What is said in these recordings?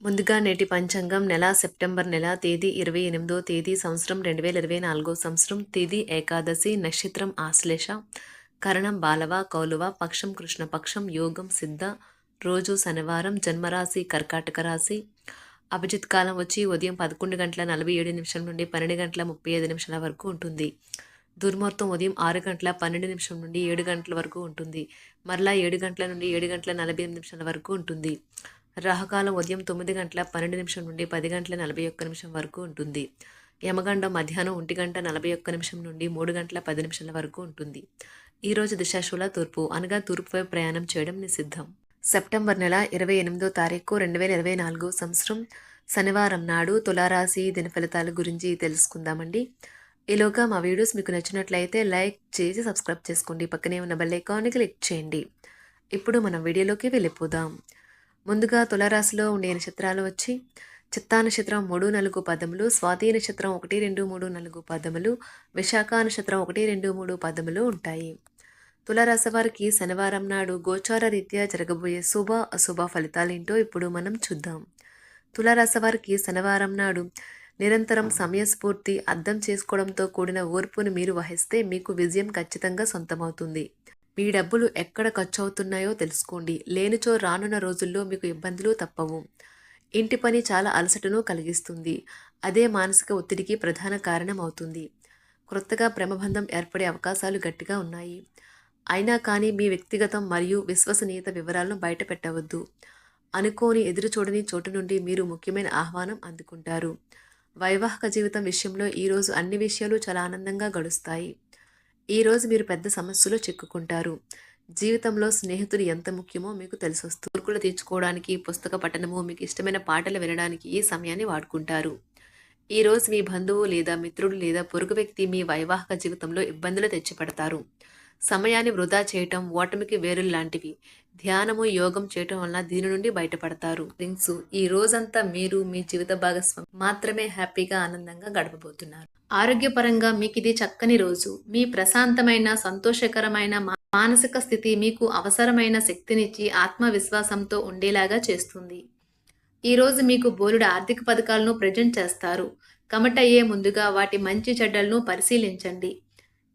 ముందుగా నేటి పంచాంగం నెల సెప్టెంబర్ నెల తేదీ ఇరవై ఎనిమిదో తేదీ సంవత్సరం రెండు వేల ఇరవై నాలుగో సంవత్సరం తేదీ ఏకాదశి నక్షత్రం ఆశ్లేష కరణం బాలవ కౌలువ పక్షం కృష్ణపక్షం యోగం సిద్ధ రోజు శనివారం జన్మరాశి కర్కాటక రాశి. అభిజిత్ కాలం వచ్చి ఉదయం పదకొండు గంటల నలభై ఏడు నిమిషం నుండి పన్నెండు గంటల ముప్పై ఐదు నిమిషాల వరకు ఉంటుంది. దుర్ముహూర్తం ఉదయం ఆరు గంటల పన్నెండు నిమిషం నుండి ఏడు గంటల వరకు ఉంటుంది. మరలా ఏడు గంటల నుండి ఏడు గంటల నలభై ఎనిమిది నిమిషాల వరకు ఉంటుంది. రాహకాలం ఉదయం తొమ్మిది గంటల పన్నెండు నిమిషం నుండి పది గంటల నలభై ఒక్క నిమిషం వరకు ఉంటుంది. యమగండం మధ్యాహ్నం ఒంటి గంట నలభై ఒక్క నిమిషం నుండి మూడు గంటల పది నిమిషాల వరకు ఉంటుంది. ఈరోజు దిశాశూల తూర్పు అనగా తూర్పు వైపు ప్రయాణం చేయడం నిషిద్ధం. సెప్టెంబర్ నెల ఇరవై ఎనిమిదో తారీఖు రెండు వేల ఇరవై నాలుగు సంవత్సరం శనివారం నాడు తులారాశి దిన ఫలితాల గురించి తెలుసుకుందామండి. ఈలోగా మా వీడియోస్ మీకు నచ్చినట్లయితే లైక్ చేసి సబ్స్క్రైబ్ చేసుకోండి. పక్కనే ఉన్న బెల్ ఐకాన్ని క్లిక్ చేయండి. ఇప్పుడు మనం వీడియోలోకి వెళ్ళిపోదాం. ముందుగా తులరాశిలో ఉండే నక్షత్రాలు వచ్చి చిత్తా నక్షత్రం మూడు నాలుగు పదములు స్వాతి నక్షత్రం ఒకటి రెండు మూడు నాలుగు పదములు విశాఖ నక్షత్రం ఒకటి రెండు మూడు పదములు ఉంటాయి. తులారాశి వారికి శనివారం నాడు గోచార రీత్యా జరగబోయే శుభ అశుభ ఫలితాలేంటో ఇప్పుడు మనం చూద్దాం. తులారాశి వారికి శనివారం నాడు నిరంతరం సమయస్ఫూర్తి అర్థం చేసుకోవడంతో కూడిన ఓర్పును మీరు వహిస్తే మీకు విజయం ఖచ్చితంగా సొంతమవుతుంది. మీ డబ్బులు ఎక్కడ ఖర్చు అవుతున్నాయో తెలుసుకోండి. లేనిచో రానున్న రోజుల్లో మీకు ఇబ్బందులు తప్పవు. ఇంటి పని చాలా అలసటను కలిగిస్తుంది. అదే మానసిక ఒత్తిడికి ప్రధాన కారణం అవుతుంది క్రొత్తగా ప్రేమబంధం ఏర్పడే అవకాశాలు గట్టిగా ఉన్నాయి. అయినా కానీ మీ వ్యక్తిగతం మరియు విశ్వసనీయత వివరాలను బయట పెట్టవద్దు. అనుకోని ఎదురుచూడని చోటు నుండి మీరు ముఖ్యమైన ఆహ్వానం అందుకుంటారు. వైవాహిక జీవితం విషయంలో ఈరోజు అన్ని విషయాలు చాలా ఆనందంగా గడుస్తాయి. ఈరోజు మీరు పెద్ద సమస్యలో చిక్కుకుంటారు. జీవితంలో స్నేహితులు ఎంత ముఖ్యమో మీకు తెలిసొస్తూ కోరికలు తీర్చుకోవడానికి పుస్తక పఠనము మీకు ఇష్టమైన పాటలు వినడానికి ఈ సమయాన్ని వాడుకుంటారు. ఈరోజు మీ బంధువు లేదా మిత్రుడు లేదా పొరుగు వ్యక్తి మీ వైవాహిక జీవితంలో ఇబ్బందులు తెచ్చిపెడతారు. సమయాన్ని వృధా చేయటం ఓటమికి వేరు లాంటివి. ధ్యానము యోగం చేయటం వల్ల దీని నుండి బయటపడతారు. థింగ్స్. ఈ రోజంతా మీరు మీ జీవిత భాగస్వామి మాత్రమే హ్యాపీగా ఆనందంగా గడపబోతున్నారు. ఆరోగ్యపరంగా మీకు ఇది చక్కని రోజు. మీ ప్రశాంతమైన సంతోషకరమైన మానసిక స్థితి మీకు అవసరమైన శక్తినిచ్చి ఆత్మవిశ్వాసంతో ఉండేలాగా చేస్తుంది. ఈరోజు మీకు బోలుడు ఆర్థిక పథకాలను ప్రజెంట్ చేస్తారు. కమటయ్యే ముందుగా వాటి మంచి చెడ్డలను పరిశీలించండి.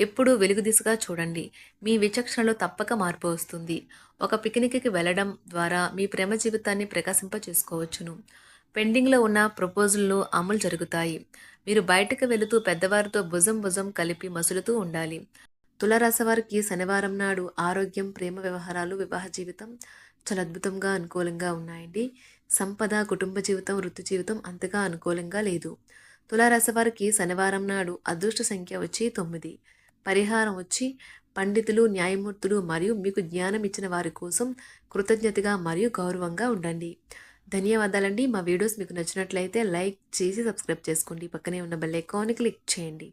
ఎప్పుడూ వెలుగు దిశగా చూడండి. మీ విచక్షణలో తప్పక మార్పు వస్తుంది. ఒక పిక్నిక్కి వెళ్ళడం ద్వారా మీ ప్రేమ జీవితాన్ని ప్రకాశింప చేసుకోవచ్చును పెండింగ్లో ఉన్న ప్రపోజల్లు అమలు జరుగుతాయి. మీరు బయటకు వెళుతూ పెద్దవారితో భుజం భుజం కలిపి మసులుతూ ఉండాలి. తులరాశి వారికి శనివారం నాడు ఆరోగ్యం ప్రేమ వ్యవహారాలు వివాహ జీవితం చాలా అద్భుతంగా అనుకూలంగా ఉన్నాయండి. సంపద కుటుంబ జీవితం వృత్తి జీవితం అంతగా అనుకూలంగా లేదు. తులారాశి వారికి శనివారం నాడు అదృష్ట సంఖ్య వచ్చి తొమ్మిది. పరిహారం వచ్చి పండితులు న్యాయమూర్తులు మరియు మీకు జ్ఞానం ఇచ్చిన వారి కోసం కృతజ్ఞతగా మరియు గౌరవంగా ఉండండి. ధన్యవాదాలండి. మా వీడియోస్ మీకు నచ్చినట్లయితే లైక్ చేసి సబ్స్క్రైబ్ చేసుకోండి. పక్కనే ఉన్న బెల్ ఐకాన్ని క్లిక్ చేయండి.